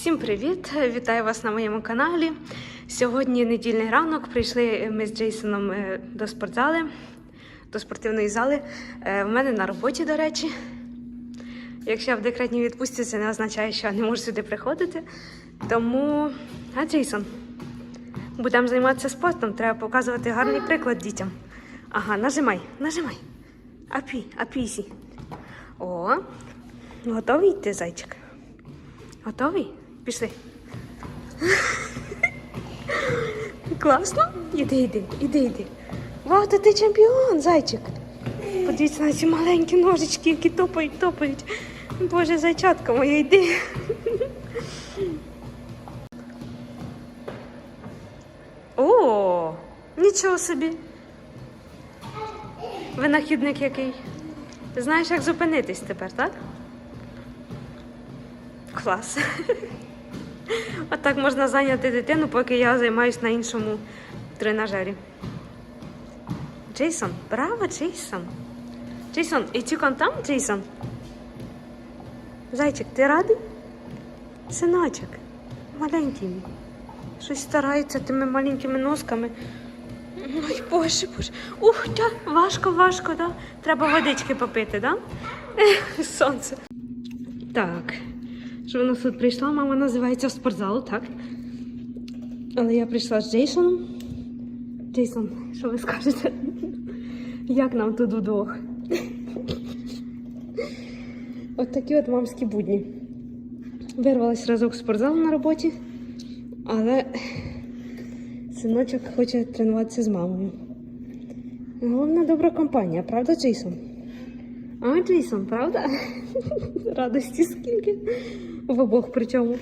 Всім привіт! Вітаю вас на моєму каналі. Сьогодні недільний ранок. Прийшли ми з Джейсоном е, до спортзали, до спортивної зали. Е, В мене на роботі, до речі. Якщо я в декретній відпустці, це не означає, що я не можу сюди приходити. Тому, а Джейсон, будемо займатися спортом. Треба показувати гарний приклад дітям. Ага, нажимай, нажимай. Апі, апісі. О, готовий йти, зайчик? Готовий? Пішли. Класно? Іди, іди, іди, іди. Вау, та ти чемпіон, зайчик. Подивіться на ці маленькі ножички, які топають, топають. Боже, зайчатка моя, йди. О, нічого собі. Винахідник який. Ти знаєш, як зупинитись тепер, так? Клас. Отак можна зайняти дитину, поки я займаюся на іншому тренажері. Джейсон, браво, Джейсон. Джейсон, і там, Джейсон? Зайчик, ти радий? Синочок, маленький. Щось старається тими маленькими носками. Ой, боже, боже. Ух, тя, важко, важко, да? Треба водички попити, да? Сонце. Так. Що нас тут прийшла? Мама називається в спортзал, так? Але я прийшла з Джейсоном. Джейсон, що ви скажете? Як нам тут удвох? От такі от мамські будні. Вирвалась разок в спортзал на роботі, але синочок хоче тренуватися з мамою. Головна добра компанія, правда, Джейсон? А, Джейсон, правда? Радості скільки в обох причому.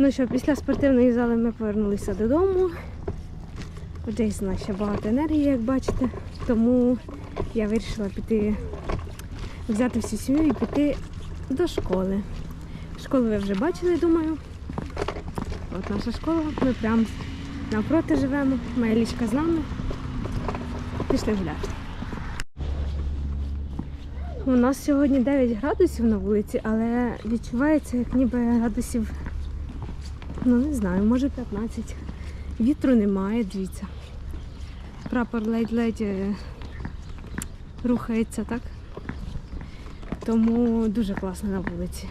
Ну що, після спортивної зали ми повернулися додому. У Джейсона ще багато енергії, як бачите. Тому я вирішила піти, взяти всю сім'ю і піти до школи. Школу ви вже бачили, думаю. От наша школа, ми прямо навпроти живемо. Моя лічка з нами. Пішли гуляти. У нас сьогодні 9 градусів на вулиці, але відчувається, як ніби градусів, ну не знаю, може 15. Вітру немає, дивіться. Прапор ледь-ледь е, рухається, так? Тому дуже класно на вулиці.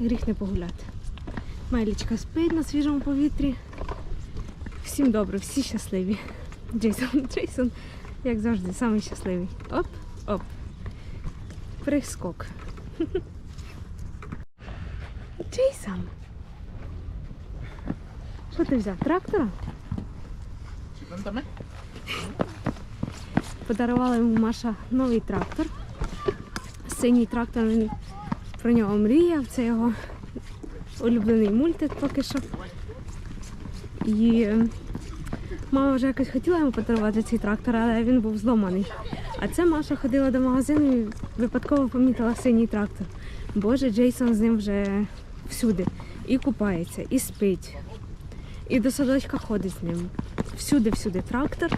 Гріх не погуляти. Майлічка спить на свіжому повітрі. Всім добре, всі щасливі. Джейсон, Джейсон, як завжди, самий щасливий. Оп, оп. Прискок. Джейсон. Що ти взяв? Трактора? Подарувала йому Маша новий трактор. Синій трактор, він про нього мріяв. Це його улюблений мультик поки що. І мама вже якось хотіла йому подарувати цей трактор, але він був зломаний. А це Маша ходила до магазину і випадково помітила синій трактор. Боже, Джейсон з ним вже всюди. І купається, і спить, і до садочка ходить з ним. Всюди-всюди трактор.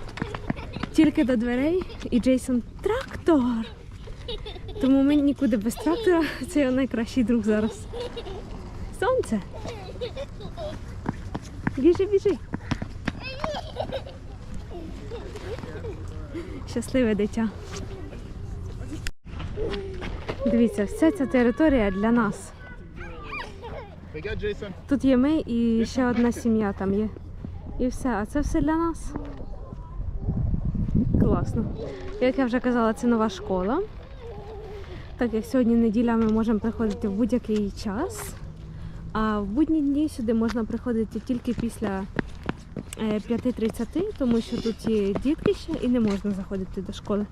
Тільки до дверей і Джейсон трактор. Тому ми нікуди без трактора. Це його найкращий друг зараз. Сонце. Біжи, біжи. Щасливе дитя. Дивіться, вся ця територія для нас. Тут є ми і ще одна сім'я там є. І все. А це все для нас. Класно. Як я вже казала, це нова школа. Так як сьогодні неділя ми можемо приходити в будь-який час. А в будні дні сюди можна приходити тільки після е, 5.30, тому що тут є дітки ще і не можна заходити до школи.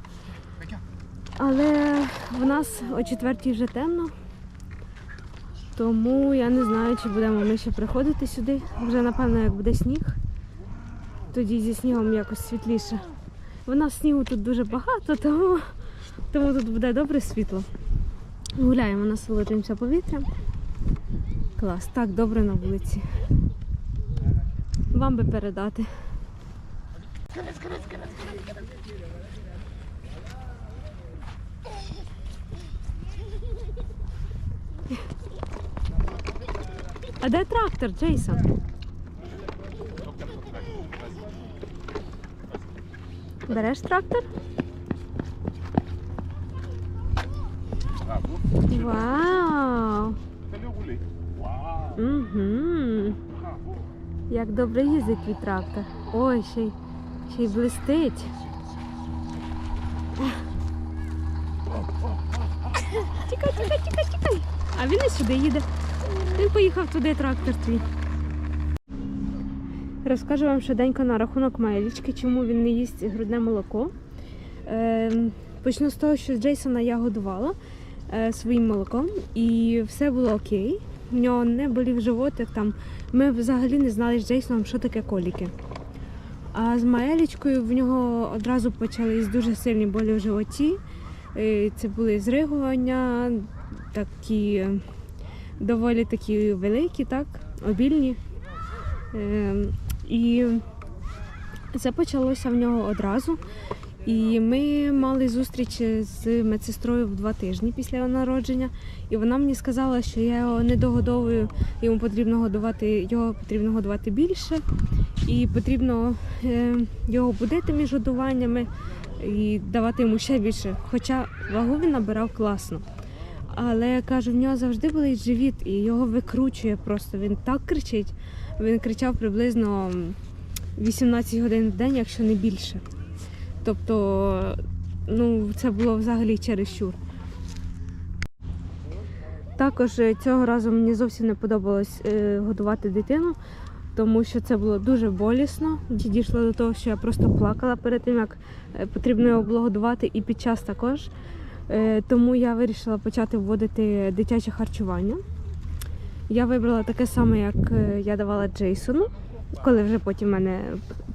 Але в нас о четвертій вже темно. Тому я не знаю, чи будемо ми ще приходити сюди. Вже напевно, як буде сніг, тоді зі снігом якось світліше. В нас снігу тут дуже багато, тому, тому тут буде добре світло. Гуляємо, насолоджуємося повітрям. Клас, так добре на вулиці. Вам би передати. А де трактор, Джейсон? Береш трактор? Вау! Угу. Як добре їздить твій трактор. Ой, ще й, ще й блистить. Тікай, тікай, тікай, тікай. А він і сюди їде. Він поїхав туди трактор твій. Розкажу вам швиденько на рахунок Маєлічки, чому він не їсть грудне молоко. Ем, почну з того, що Джейсона я годувала своїм молоком, і все було окей. В нього не болів животик там. Ми взагалі не знали з Джейсоном, що таке коліки. А з Маелічкою в нього одразу почались дуже сильні болі в животі. Е, Це були зригування, такі е, доволі такі великі, так, обільні. Е, І це почалося в нього одразу. І ми мали зустріч з медсестрою в два тижні після народження. І вона мені сказала, що я його не догодовую, йому потрібно годувати, його потрібно годувати більше, і потрібно е, його будити між годуваннями і давати йому ще більше. Хоча вагу він набирав класно. Але кажу, в нього завжди болить живіт і його викручує просто. Він так кричить. Він кричав приблизно 18 годин в день, якщо не більше. Тобто, ну, це було взагалі чересчур. Також е, цього разу мені зовсім не подобалось е, годувати дитину, тому що це було дуже болісно. Дійшло до того, що я просто плакала перед тим, як е, потрібно його було годувати, і під час також. Тому я вирішила почати вводити дитяче харчування. Я вибрала таке саме, як я давала Джейсону, коли вже потім в мене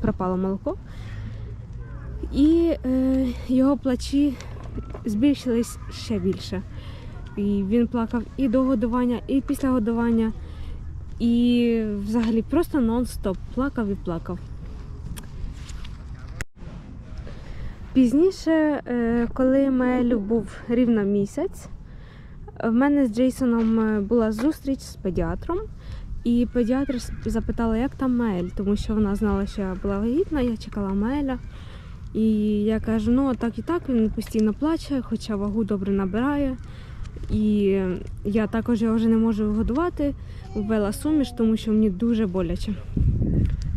пропало молоко. І е, його плачі збільшились ще більше. І він плакав і до годування, і після годування. І взагалі просто нон-стоп плакав і плакав. Пізніше, е, коли Маелю був рівно місяць, в мене з Джейсоном е, була зустріч з педіатром. І педіатр запитала, як там Маель, тому що вона знала, що я була вагітна, я чекала Маеля. І я кажу, ну так і так, він постійно плаче, хоча вагу добре набирає. І я також його вже не можу годувати, ввела суміш, тому що мені дуже боляче.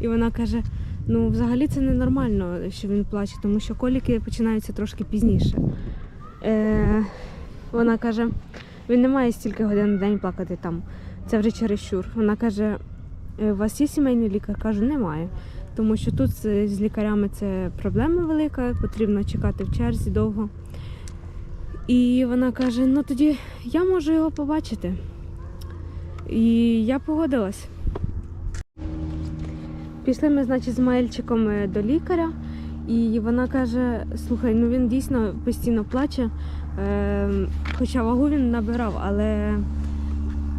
І вона каже: ну, взагалі це ненормально, що він плаче, тому що коліки починаються трошки пізніше. Е, вона каже, він не має стільки годин в день плакати там. Це вже чересчур. Вона каже: «Е, у вас є сімейний лікар? Кажу, немає. Тому що тут з лікарями це проблема велика, потрібно чекати в черзі довго. І вона каже: ну тоді я можу його побачити. І я погодилась. Пішли ми, значить, з Маельчиком е, до лікаря, і вона каже: слухай, ну він дійсно постійно плаче, е, хоча вагу він набирав, але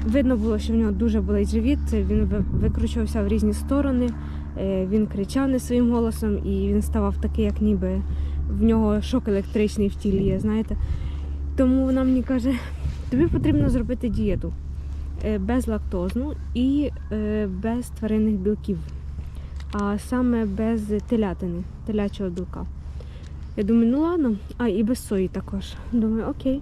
видно було, що в нього дуже болить живіт, він викручувався в різні сторони. Е, Він кричав не своїм голосом і він ставав такий, як ніби в нього шок електричний в тілі є, знаєте. Тому вона мені каже, тобі потрібно зробити дієту е, безлактозну і е, без тваринних білків, а саме без телятини, телячого білка. Я думаю, ну ладно, а і без сої також. Думаю, окей.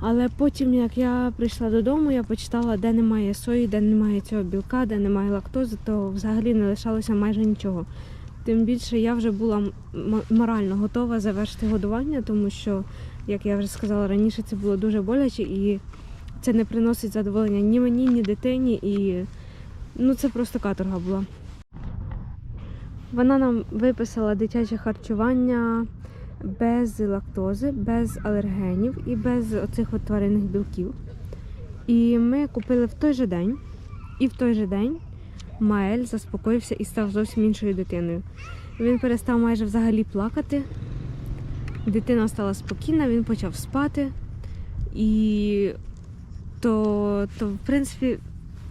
Але потім, як я прийшла додому, я почитала, де немає сої, де немає цього білка, де немає лактози, то взагалі не лишалося майже нічого. Тим більше я вже була морально готова завершити годування, тому що, як я вже сказала раніше, це було дуже боляче і це не приносить задоволення ні мені, ні дитині. І ну, це просто каторга була. Вона нам виписала дитяче харчування без лактози, без алергенів і без оцих от тваринних білків. І ми купили в той же день, і в той же день Маель заспокоївся і став зовсім іншою дитиною. Він перестав майже взагалі плакати. Дитина стала спокійна, він почав спати. І то, то в принципі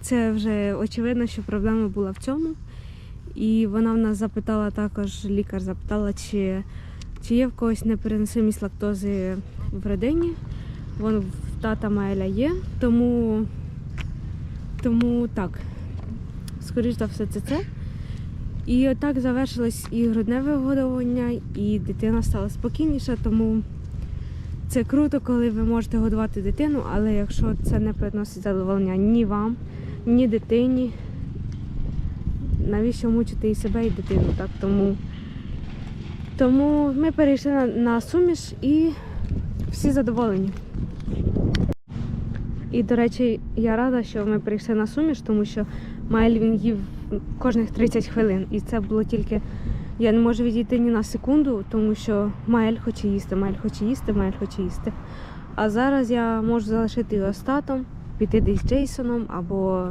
це вже очевидно, що проблема була в цьому. І вона в нас запитала також, лікар запитала, чи, чи є в когось непереносимість лактози в родині. Вон в тата Маеля є, тому, тому так, скоріш за все, це це. І отак завершилось і грудне вигодовування, і дитина стала спокійніша, тому це круто, коли ви можете годувати дитину, але якщо це не приносить задоволення ні вам, ні дитині, навіщо мучити і себе, і дитину? Так? Тому, тому ми перейшли на, на суміш і всі задоволені. І, до речі, я рада, що ми перейшли на суміш, тому що Маель він їв кожних 30 хвилин. І це було тільки. Я не можу відійти ні на секунду, тому що Маель хоче їсти, Маель хоче їсти, Маель хоче їсти. А зараз я можу залишити його з татом, піти десь з Джейсоном, або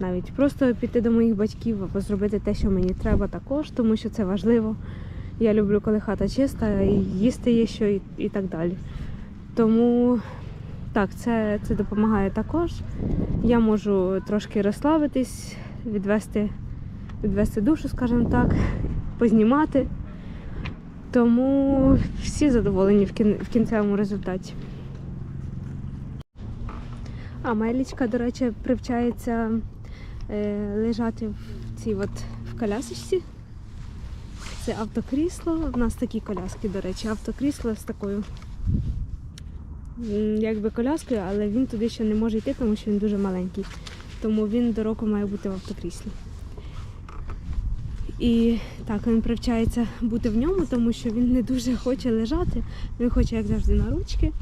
навіть просто піти до моїх батьків, або зробити те, що мені треба також, тому що це важливо. Я люблю, коли хата чиста, і їсти є що і, і так далі. Тому так, це, це допомагає також. Я можу трошки розслабитись, відвести, відвести душу, скажімо так, познімати. Тому всі задоволені в, кін, в кінцевому результаті. А Мелічка, до речі, привчається е, лежати в цій от в колясочці. Це автокрісло. У нас такі коляски, до речі, автокрісло з такою якби коляскою, але він туди ще не може йти, тому що він дуже маленький. Тому він до року має бути в автокріслі. І так, він привчається бути в ньому, тому що він не дуже хоче лежати. Він хоче, як завжди, на ручки.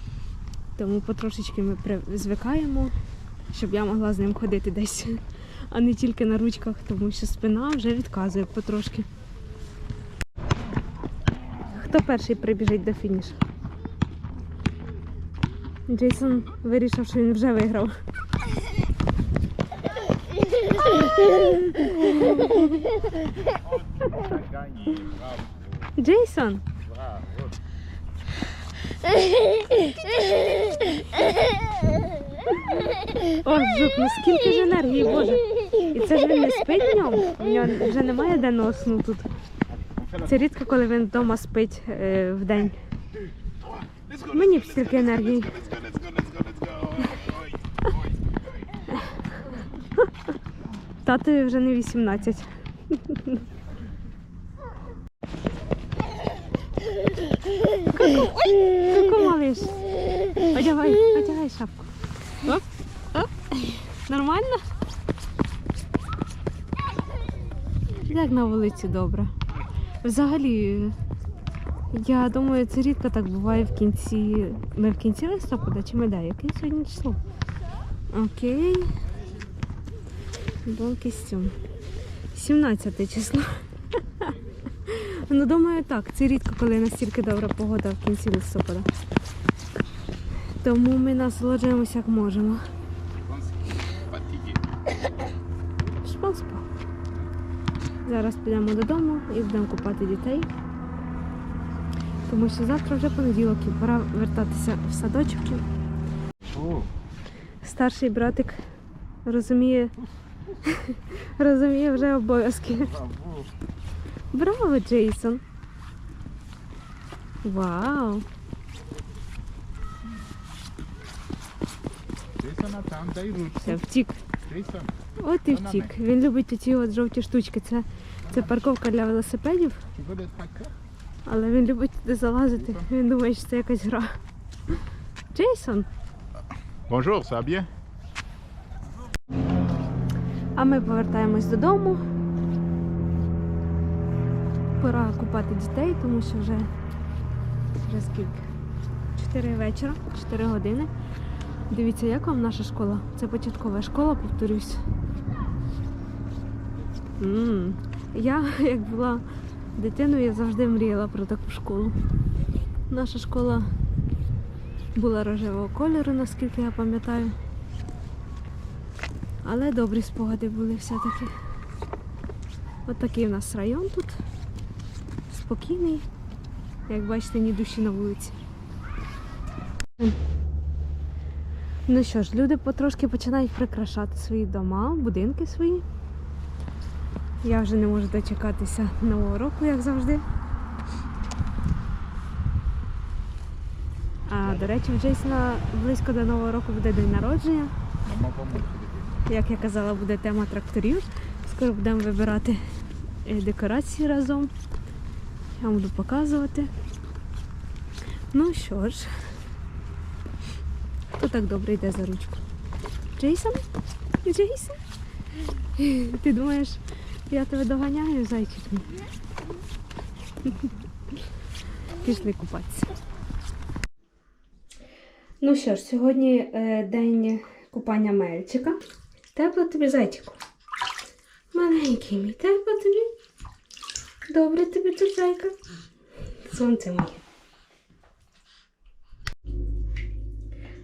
Тому потрошечки ми звикаємо, щоб я могла з ним ходити десь, а не тільки на ручках, тому що спина вже відказує потрошки. Хто перший прибіжить до фінішу? Джейсон вирішив, що він вже виграв. Джейсон! О, жук, ну скільки ж енергії, боже. І це ж він не спить ньому. В нього вже немає денного сну тут. Це рідко, коли він вдома спить е, в день. Мені б стільки енергії. Татові вже не 18. Ку-ку, малиш. Одягай, одягай шапку. Нормально? Як на вулиці добре. Взагалі, я думаю, це рідко так буває в кінці. Ми в кінці листопада чи ми де? Яке сьогодні число? Окей. Бон костюм. 17 число. Ну, думаю, так. Це рідко, коли настільки добра погода в кінці листопада. Тому ми насолоджуємося як можемо. Зараз підемо додому і будемо купати дітей. Тому що завтра вже понеділок і пора вертатися в садочки. Старший братик розуміє, розуміє вже обов'язки. Браво, Джейсон! Вау! Jason attend дай Все, втік. Jason. От і втік. Він любить ці от жовті штучки. Це, це парковка для велосипедів, але він любить туди залазити. Він думає, що це якась гра. Джейсон! Va bien? А ми повертаємось додому. Пора купати дітей, тому що вже, вже скільки? 4 вечора, 4 години. Дивіться, як вам наша школа? Це початкова школа, повторюсь. Я, як була дитиною, я завжди мріяла про таку школу. Наша школа була рожевого кольору, наскільки я пам'ятаю. Але добрі спогади були все-таки. От такий у нас район тут. Спокійний. Як бачите, ні душі на вулиці. Ну що ж, люди потрошки починають прикрашати свої дома, будинки свої. Я вже не можу дочекатися нового року, як завжди. А до речі, в Джейсона близько до нового року буде день народження. Як я казала, буде тема тракторів. Скоро будемо вибирати е, декорації разом. Я вам буду показувати. Ну що ж, хто так добре йде за ручку? Джейсон? Джейсон? Ти думаєш, я тебе доганяю, зайчик? Пішли купатися. Ну що ж, сьогодні е, день купання Мельчика. Тепло тобі, зайчику? Маленький мій, тепло тобі? Добре тобі тут, зайка? Сонце моє.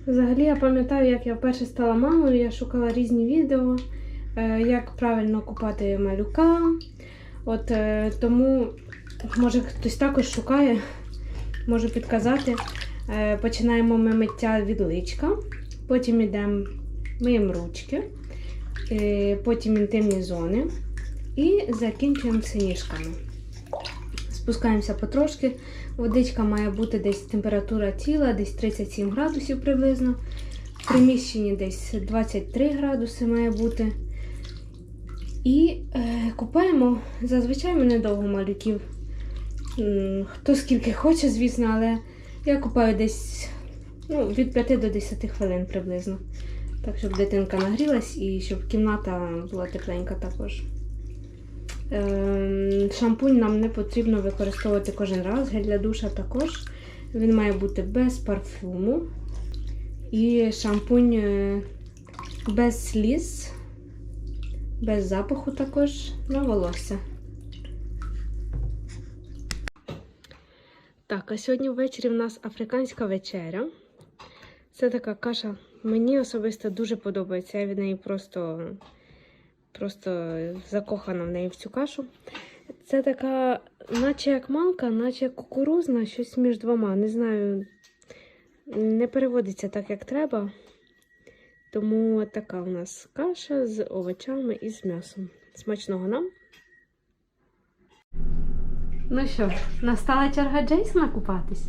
Взагалі я пам'ятаю, як я вперше стала мамою, я шукала різні відео, як правильно купати малюка. От е, тому, може, хтось також шукає, можу підказати. Е, Починаємо ми миття від личка, потім йдемо, миємо ручки, е, потім інтимні зони і закінчуємо синіжками. Спускаємося потрошки. Водичка має бути десь температура тіла, десь 37 градусів приблизно. В приміщенні десь 23 градуси має бути. І е, купаємо зазвичай ми недовго малюків. Хто скільки хоче, звісно, але я купаю десь ну, від 5 до 10 хвилин приблизно. Так, щоб дитинка нагрілась і щоб кімната була тепленька також. Ем, Шампунь нам не потрібно використовувати кожен раз, гель для душа також. Він має бути без парфуму. І шампунь е, без сліз, без запаху також на волосся. Так, а сьогодні ввечері в нас африканська вечеря. Це така каша. Мені особисто дуже подобається. Я від неї просто, просто закохана в неї в цю кашу. Це така, наче як манка, наче як кукурузна, щось між двома. Не знаю, не переводиться так, як треба. Тому така у нас каша з овочами і з м'ясом. Смачного нам. Ну що, настала черга Джейсона купатись?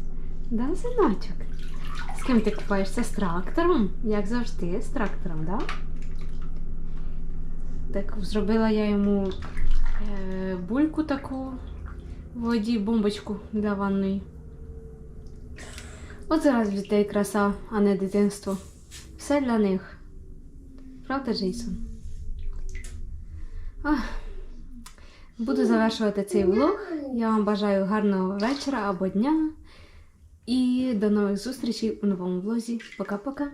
Да, синочок? З ким ти купаєшся? З трактором? Як завжди, з трактором, да? Так, зробила я йому е, бульку таку в воді, бомбочку для ванної. От зараз дітей краса, а не дитинство. Все для них. Правда, Джейсон? Ах. Буду завершувати цей влог. Я вам бажаю гарного вечора або дня. І до нових зустрічей у новому влозі. Пока-пока.